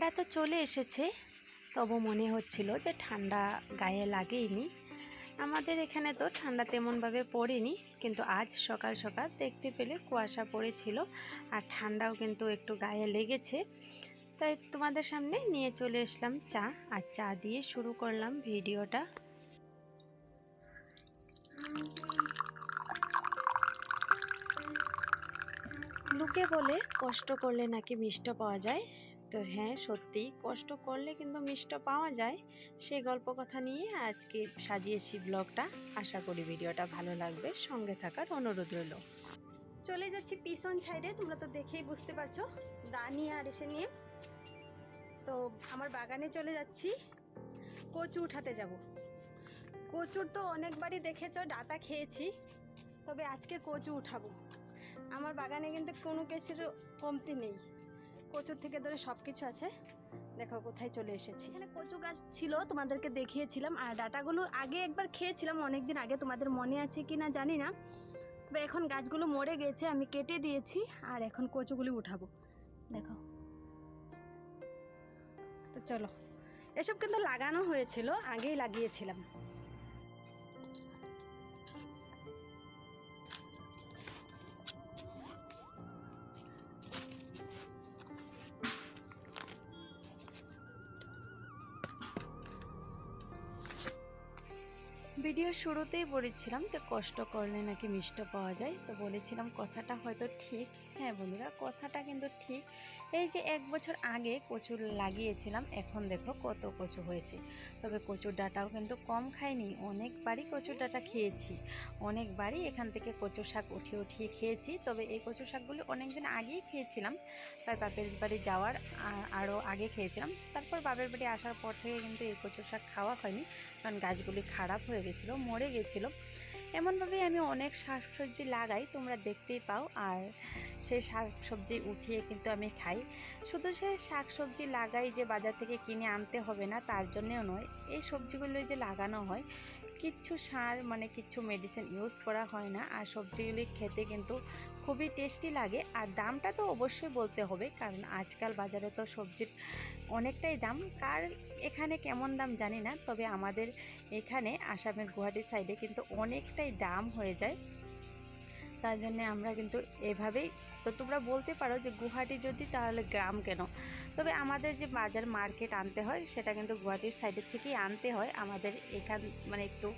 ঠান্ডা তো চলে এসেছে, তবু মনে হচ্ছিল যে ঠান্ডা গায়ে লাগেইনি। আমাদের এখানে তো ঠান্ডা তেমনভাবে পড়েনি, কিন্তু আজ সকাল সকাল দেখতে পেলে কুয়াশা পড়েছিল আর ঠান্ডাও কিন্তু একটু গায়ে লেগেছে। তাই তোমাদের সামনে নিয়ে চলে এসলাম চা আর চা দিয়ে শুরু করলাম ভিডিওটা। লোকে বলে কষ্ট করলে নাকি মিষ্ট পাওয়া যায়। তো হ্যাঁ সত্যি কষ্ট করলে কিন্তু মিষ্ট পাওয়া যায়। সেই গল্প কথা নিয়ে আজকে সাজিয়েছি ব্লগটা। আশা করি ভিডিওটা ভালো লাগবে। সঙ্গে থাকার অনুরোধ রইল। চলে যাচ্ছি পিছন সাইডে। তোমরা তো দেখেই বুঝতে পারছ দা নিয়ে আর এসে নিয়ে। তো আমার বাগানে চলে যাচ্ছি। কচু উঠাতে যাব। কচুর তো অনেকবারই দেখেছ, ডাটা খেয়েছি। তবে আজকে কচু উঠাবো। আমার বাগানে কিন্তু কোনো কিছুর কমতি নেই। কচুর থেকে ধরে সব কিছু আছে। দেখো কোথায় চলে এসেছি। এখানে কচু গাছ ছিল, তোমাদেরকে দেখিয়েছিলাম। আর ডাটাগুলো আগে একবার খেয়েছিলাম অনেক দিন আগে। তোমাদের মনে আছে কি না জানি না। তবে এখন গাছগুলো মরে গেছে, আমি কেটে দিয়েছি, আর এখন কচুগুলি উঠাবো। দেখো। তো চলো। এসব কিন্তু লাগানো হয়েছিল, আগেই লাগিয়েছিলাম। ভিডিও শুরুতেই বলেছিলাম যে কষ্ট করলে নাকি মিষ্ট পাওয়া যায়। তো বলেছিলাম কথাটা হয়তো ঠিক। হ্যাঁ বন্ধুরা, কথাটা কিন্তু ঠিক। এই যে এক বছর আগে কচু লাগিয়েছিলাম, এখন দেখো কত কচু হয়েছে। তবে কচুর ডাটাও কিন্তু কম খাইনি। অনেকবারই কচুর ডাটা খেয়েছি। অনেকবারই এখান থেকে কচু শাক উঠিয়ে উঠিয়ে খেয়েছি। তবে এই কচু শাকগুলি অনেকদিন আগেই খেয়েছিলাম। তার বাপের বাড়ি যাওয়ার আরও আগে খেয়েছিলাম। তারপর বাপের বাড়ি আসার পর থেকে কিন্তু এই কচু শাক খাওয়া হয়নি। কারণ গাছগুলি খারাপ হয়ে গেছিল। মরে গেছিল। এমনভাবেই আমি অনেক শাকসবজি লাগাই, তোমরা দেখতেই পাও। আর সেই শাকসবজি উঠিয়ে কিন্তু আমি খাই। শুধু সে শাকসবজি লাগাই যে বাজার থেকে কিনে আনতে হবে না, তার জন্যেও নয়। এই সবজিগুলো যে লাগানো হয় কিচ্ছু সার মানে কিচ্ছু মেডিসিন ইউজ করা হয় না। আর সবজিগুলি খেতে কিন্তু খুবই টেস্টি লাগে। আর দামটা তো অবশ্যই বলতে হবে, কারণ আজকাল বাজারে তো সবজির অনেকটাই দাম। কার এখানে কেমন দাম জানি না, তবে আমাদের এখানে আসামের গুয়াহাটি সাইডে কিন্তু অনেকটাই দাম হয়ে যায়। তার জন্যে আমরা কিন্তু এভাবেই তো তোমরা বলতে পারো যে গুহাটি যদি তাহলে গ্রাম কেন? তবে আমাদের যে বাজার মার্কেট আনতে হয়, সেটা কিন্তু গুহাটির সাইডের থেকেই আনতে হয়। আমাদের এখান মানে একটু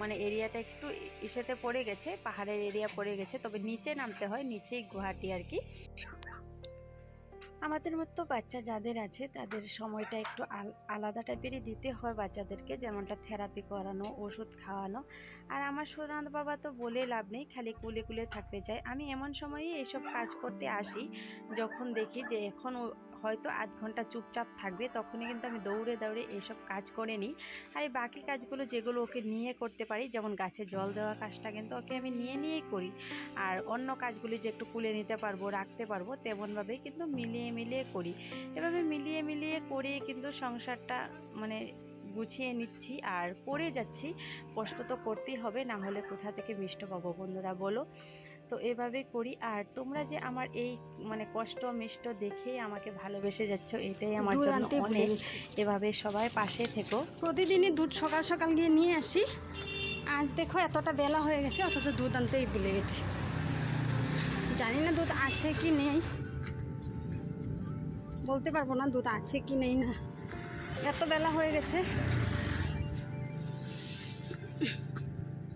মানে এরিয়াটা একটু ইসেতে পড়ে গেছে, পাহাড়ের এরিয়া পড়ে গেছে, তবে নিচে নামতে হয়, নিচেই গুহাটি আর কি। আমাদের মতো বাচ্চা যাদের আছে, তাদের সময়টা একটু আল- আলাদা টাইপেরই দিতে হয় বাচ্চাদেরকে। যেমনটা থেরাপি করানো, ওষুধ খাওয়ানো। আর আমার সোনার বাবা তো বলে লাভ নেই, খালি কুলে কুলে থাকতে চায়। আমি এমন সময়ই এসব কাজ করতে আসি, যখন দেখি যে এখন হয়তো আধ ঘণ্টা চুপচাপ থাকবে, তখনই কিন্তু আমি দৌড়ে দৌড়ে এসব কাজ করে নিই। আর এই বাকি কাজগুলো যেগুলো ওকে নিয়ে করতে পারি, যেমন গাছে জল দেওয়া কাজটা কিন্তু ওকে আমি নিয়ে, নিয়েই করি। আর অন্য কাজগুলি যে একটু কুলে নিতে পারব, রাখতে পারব, তেমনভাবেই কিন্তু মিলিয়ে মিলিয়ে করি। এভাবে মিলিয়ে মিলিয়ে করে কিন্তু সংসারটা মানে গুছিয়ে নিচ্ছি আর করে যাচ্ছি। কষ্ট তো করতেই হবে, না হলে কোথা থেকে মিষ্ট পাবো বন্ধুরা বলো? তো এভাবে করি। আর তোমরা যে আমার এই মানে কষ্ট মিষ্ট দেখেই আমাকে ভালোবেসে যাচ্ছ এটাই আমার জন্য অনেক এভাবে সবাই পাশে থেকো। প্রতিদিনই দুধ সকাল সকাল গিয়ে নিয়ে আসি। আজ দেখো এতটা বেলা হয়ে গেছে অথচ দুধ আনতেই ভুলে গেছি। জানি না দুধ আছে কি নেই। বলতে পারব না দুধ আছে কি নেই না। এত বেলা হয়ে গেছে।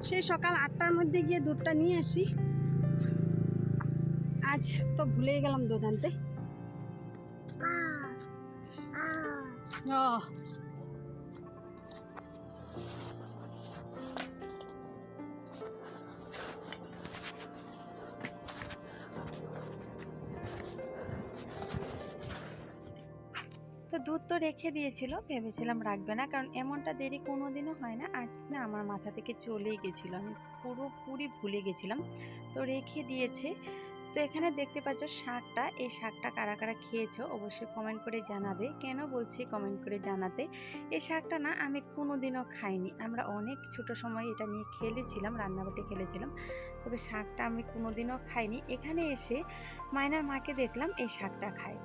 সেই সকাল আটটার মধ্যে গিয়ে দুধটা নিয়ে আসি। আজ তো ভুলেই গেলাম দুধ আনতে তো দুধ তো রেখে দিয়েছিল, ভেবেছিলাম রাখবে না, কারণ এমনটা দেরি কোনো দিনও হয় না। আজ না আমার মাথা থেকে চলেই গেছিল, আমি পুরোপুরি ভুলে গেছিলাম। তো রেখে দিয়েছে তো এখানে দেখতে পাচ্ছ শাকটা, এই শাকটা কারা কারা খেয়েছো অবশ্যই কমেন্ট করে জানাবে। কেন বলছি কমেন্ট করে জানাতে? এই শাকটা না আমি কোনোদিনও খাইনি। আমরা অনেক ছোট সময় এটা নিয়ে খেলেছিলাম, রান্নাবাটি খেলেছিলাম। তবে শাকটা আমি কোনোদিনও খাইনি। এখানে এসে মায়নার মাকে দেখলাম এই শাকটা খায়।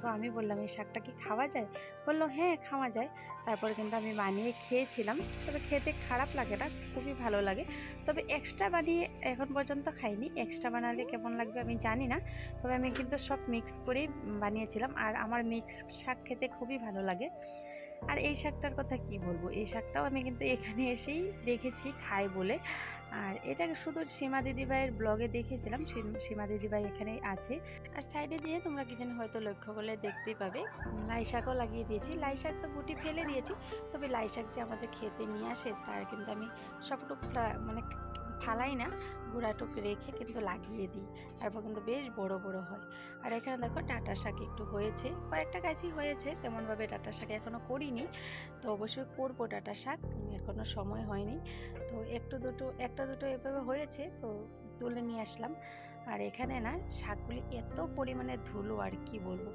তো আমি বললাম, এই শাকটা কি খাওয়া যায়? বলল হ্যাঁ খাওয়া যায়। তারপর কিন্তু আমি বানিয়ে খেয়েছিলাম। তবে খেতে খারাপ লাগে না, খুবই ভালো লাগে। তবে এক্সট্রা বানিয়ে এখন পর্যন্ত খাইনি। এক্সট্রা বানালে কেমন লাগবে জানি না, তবে আমি কিন্তু সব মিক্স করেই বানিয়েছিলাম আর আমার মিক্স শাক খেতে খুবই ভালো লাগে। আর এই শাকটার কথা কি বলব? এই শাকটাও আমি কিন্তু এখানে এসেই দেখেছি, খাই বলে। আর এটা শুধু সীমা দিদিভাইয়ের ব্লগে দেখেছিলাম, সীমা দিদিভাই এখানেই আছে। আর সাইডে দিয়ে তোমরা কি যেন হয়তো লক্ষ্য করলে দেখতেই পাবে, লাই শাকও লাগিয়ে দিয়েছি। লাই শাক তো গুটি ফেলে দিয়েছি, তবে লাই শাক যে আমাদের খেতে নিয়ে আসে, তার কিন্তু আমি সবটুকটা মানে ফালাই না গুঁড়াটুক রেখে কিন্তু লাগিয়ে দিই। তারপর কিন্তু বেশ বড় বড় হয়। আর এখানে দেখো ডাঁটা শাক একটু হয়েছে, কয়েকটা গাছই হয়েছে, তেমনভাবে ডাঁটা শাক এখনও করিনি। তো অবশ্যই করব টাটা শাক এখনও সময় হয়নি। তো একটু দুটো, একটা দুটো এভাবে হয়েছে, তো তুলে নিয়ে আসলাম। আর এখানে না শাকগুলি এত পরিমাণে ধুলো আর কি বলব?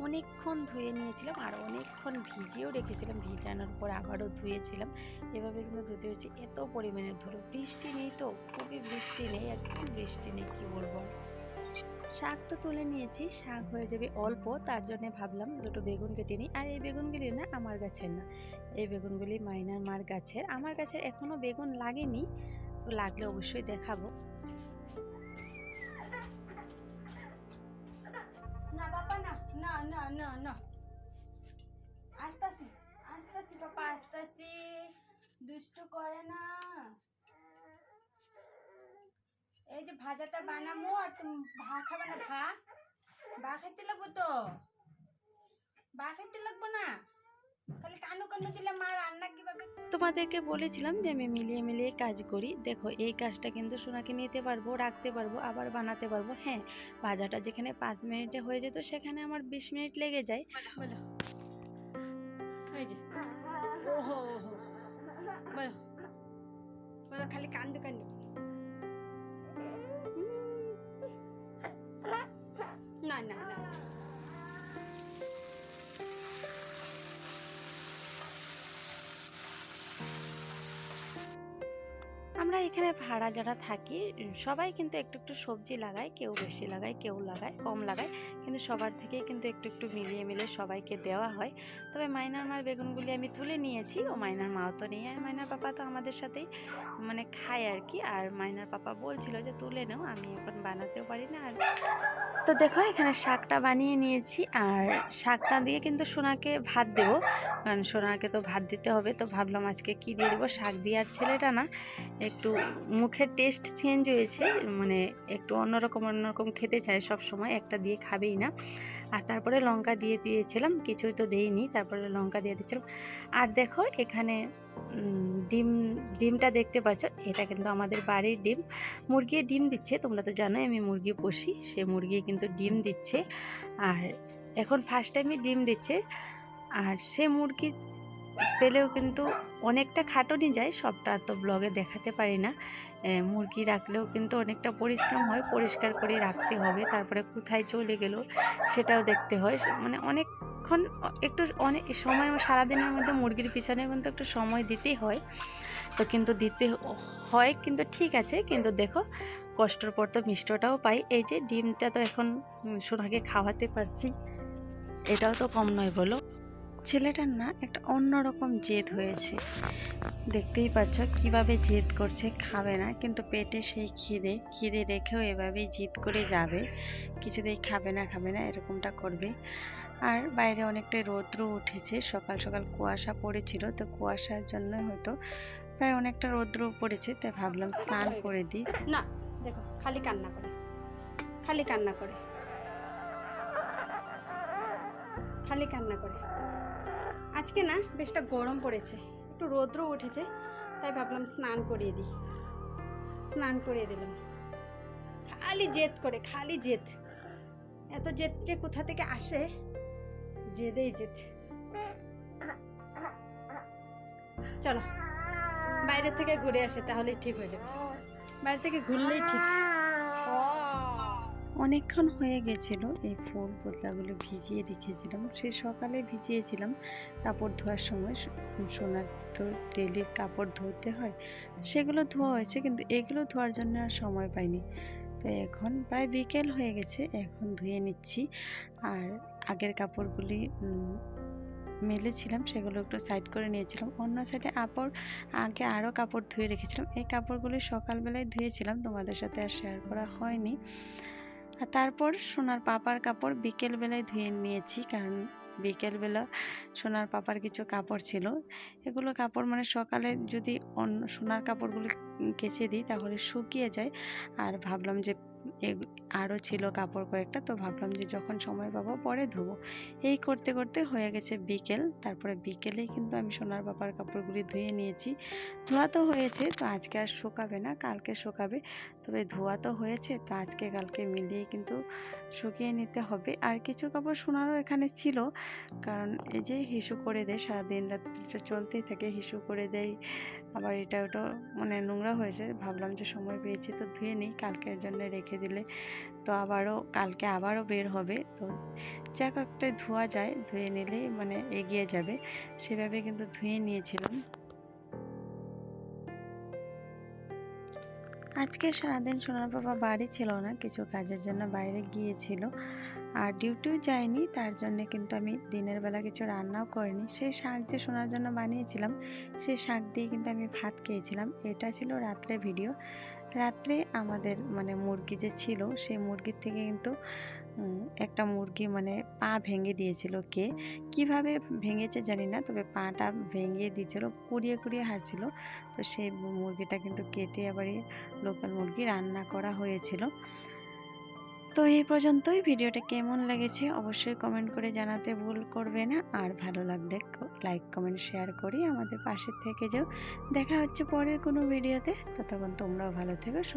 অনেকক্ষণ ধুয়ে নিয়েছিলাম আর অনেকক্ষণ ভিজিয়েও রেখেছিলাম, ভিজানোর পর আবারও ধুয়েছিলাম। এভাবে কিন্তু ধুতে হচ্ছে এত পরিমাণে ধুলো। বৃষ্টি নেই তো? খুবই বৃষ্টি নেই, একদম বৃষ্টি নেই, কি বলব। শাক তো তুলে নিয়েছি, শাক হয়ে যাবে অল্প, তার জন্য ভাবলাম দুটো বেগুন কেটে নিই। আর এই বেগুনগুলি না আমার গাছের না। এই বেগুনগুলি মাইনার মার গাছের। আমার গাছের এখনও বেগুন লাগেনি, তো লাগলে অবশ্যই দেখাবো। না বাবা না না না না না। আসতাছি আসতাছি বাবা আসতাছি। দুষ্টু করে না। এই যে ভাজাটা বানাবো আর তুমি ভা খাবে না ভা ভা খেতে লাগবো তো? ভা খেতে লাগবো না? তোমাদেরকে বলেছিলাম যে আমি মিলিয়ে মিলিয়ে কাজ করি। দেখো এই কাজটা কিন্তু সোনাকে নিতে পারব রাখতে পারব আবার বানাতে পারব। হ্যাঁ ভাজাটা যেখানে পাঁচ মিনিটে হয়ে যেত সেখানে আমার বিশ মিনিট লেগে যায়। খালি কান্দু কান্দু। না না। আমরা এখানে ভাড়া যারা থাকি সবাই কিন্তু একটু একটু সবজি লাগায়, কেউ বেশি লাগায়, কেউ লাগায়, কম লাগায়। কিন্তু সবার থেকেই কিন্তু একটু একটু মিলিয়ে মিলে সবাইকে দেওয়া হয়। তবে মাইনার মার বেগুনগুলি আমি তুলে নিয়েছি। ও মাইনার মাও তো নেই, আর মাইনার পাপা তো আমাদের সাথেই মানে খায় আর কি। আর মাইনার পাপা বলছিল যে, তুলে নাও, আমি এখন বানাতেও পারি না আর তো দেখো, এখানে শাকটা বানিয়ে নিয়েছি। আর শাকটা দিয়ে কিন্তু সোনাকে ভাত দেবো। কারণ সোনাকে তো ভাত দিতে হবে। তো ভাবলাম আজকে কি দিয়ে দেবো? শাক দিয়ে আর ছেলেটা না একটু মুখের টেস্ট চেঞ্জ হয়েছে মানে একটু অন্যরকম অন্যরকম খেতে চায় সব সময়, একটা দিয়ে খাবেই না। আর তারপরে লঙ্কা দিয়ে দিয়েছিলাম, কিছুই তো দেইনি, তারপরে লঙ্কা দিয়ে দিয়েছিলাম। আর দেখো এখানে ডিম, ডিমটা দেখতে পাচ্ছ, এটা কিন্তু আমাদের বাড়ির ডিম। মুরগি ডিম দিচ্ছে, তোমরা তো জানোই আমি মুরগি পুষি, সে মুরগি কিন্তু ডিম দিচ্ছে। আর এখন ফার্স্ট টাইমই ডিম দিচ্ছে। আর সে মুরগি পেলেও কিন্তু অনেকটা খাটনি যায়, সবটা তো ব্লগে দেখাতে পারি না। মুরগি রাখলেও কিন্তু অনেকটা পরিশ্রম হয়, পরিষ্কার করে রাখতে হবে, তারপরে কোথায় চলে গেল সেটাও দেখতে হয়। মানে অনেকক্ষণ একটু অনেক সময়, সারাদিনের মধ্যে মুরগির পিছনে কিন্তু একটু সময় দিতেই হয়। তো কিন্তু দিতে হয় কিন্তু ঠিক আছে, কিন্তু দেখো কষ্টর পর তো মিষ্টটাও পাই। এই যে ডিমটা তো এখন সোনাকে খাওয়াতে পারছি, এটাও তো কম নয় বলো। ছেলেটার না একটা অন্যরকম জেদ হয়েছে। দেখতেই পারছ কীভাবে জেদ করছে, খাবে না। কিন্তু পেটে সেই খিদে খিদে রেখেও এভাবেই জিদ করে যাবে। কিছুতেই খাবে না খাবে না, এরকমটা করবে। আর বাইরে অনেকটা রৌদ্র উঠেছে। সকাল সকাল কুয়াশা পড়েছিল। তো কুয়াশার জন্য হয়তো প্রায় অনেকটা রৌদ্র পড়েছে। তাই ভাবলাম স্নান করে দিই। না, দেখো, খালি কান্না করে। খালি কান্না করে। খালি কান্না করে। আজকে না বেশটা গরম পড়েছে, একটু রৌদ্র উঠেছে, তাই ভাবলাম স্নান করিয়ে দিই। স্নান করিয়ে দিলাম। খালি জেদ করে, খালি জেদ। এত জেদ যে কোথা থেকে আসে, জেদেই জেদ। চলো বাইরে থেকে ঘুরে আসে, তাহলেই ঠিক হয়ে যাবে। বাইরে থেকে ঘুরলেই ঠিক। অনেকক্ষণ হয়ে গেছিল, এই ফুল পুতলাগুলো ভিজিয়ে রেখেছিলাম। সে সকালে ভিজিয়েছিলাম কাপড় ধোয়ার সময়। সোনার তো ডেলির কাপড় ধুতে হয়, সেগুলো ধোয়া হয়েছে কিন্তু এগুলো ধোয়ার জন্য আর সময় পাইনি। তো এখন প্রায় বিকেল হয়ে গেছে, এখন ধুয়ে নিচ্ছি। আর আগের কাপড়গুলি মেলেছিলাম, সেগুলো একটু সাইড করে নিয়েছিলাম। অন্য সাইডে আপর আগে আরও কাপড় ধুয়ে রেখেছিলাম। এই কাপড়গুলি সকালবেলায় ধুয়েছিলাম, তোমাদের সাথে আর শেয়ার করা হয়নি। আর তারপর সোনার পাপার কাপড় বিকেলবেলায় ধুয়ে নিয়েছি, কারণ বিকেলবেলা সোনার পাপার কিছু কাপড় ছিল। এগুলো কাপড় মানে সকালে যদি অন্য সোনার কাপড়গুলি কেচে দিই তাহলে শুকিয়ে যায়। আর ভাবলাম যে আরও ছিল কাপড় কয়েকটা, তো ভাবলাম যে যখন সময় পাবো পরে ধোবো। এই করতে করতে হয়ে গেছে বিকেল। তারপরে বিকেলেই কিন্তু আমি সোনার পাপার কাপড়গুলি ধুয়ে নিয়েছি। ধোয়া তো হয়েছে, তো আজকে আর শুকাবে না, কালকে শুকাবে। তবে ধোয়া তো হয়েছে, তো আজকে, কালকে মিলিয়ে কিন্তু শুকিয়ে নিতে হবে। আর কিছু কাপড় সোনারও এখানে ছিল, কারণ এই যে হিসু করে দেয়, সারাদিন রাত চলতেই থাকে, হিসু করে দেয়, আবার এটা, ওটা মানে নোংরা হয়ে যায় ভাবলাম যে সময় পেয়েছি তো ধুয়ে নিই, কালকের জন্য রেখে দিলে তো আবারও, কালকে আবারও বের হবে। তো যা একটা ধোয়া যায়, ধুয়ে নিলেই মানে এগিয়ে যাবে। সেভাবে কিন্তু ধুয়ে নিয়েছিলাম। আজকে সারাদিন সোনার বাবা বাড়ি ছিল না, কিছু কাজের জন্য বাইরে গিয়েছিল। আর ডিউটিও যায়নি তার জন্য কিন্তু আমি দিনের বেলা কিছু রান্নাও করিনি। সেই শাক যে শোনার জন্য বানিয়েছিলাম সেই শাক দিয়ে কিন্তু আমি ভাত খেয়েছিলাম। এটা ছিল রাত্রে ভিডিও। রাত্রে আমাদের মানে মুরগি যে ছিল সেই মুরগির থেকে কিন্তু একটা মুরগি মানে পা ভেঙে দিয়েছিল কে? কীভাবে ভেঙেছে জানি না, তবে পাটা ভেঙে দিয়েছিল, কুড়িয়ে কুড়িয়ে হারছিল। তো সেই মুরগিটা কিন্তু কেটে আবার লোকাল মুরগি রান্না করা হয়েছিল। তো এই পর্যন্তই। ভিডিওটা কেমন লেগেছে অবশ্যই কমেন্ট করে জানাতে ভুল করবে না। আর ভালো লাগলে লাইক কমেন্ট শেয়ার করি আমাদের পাশে থেকে যাও। দেখা হচ্ছে পরের কোনো ভিডিওতে ততক্ষণ তোমরাও ভালো থেকো, সুস্থ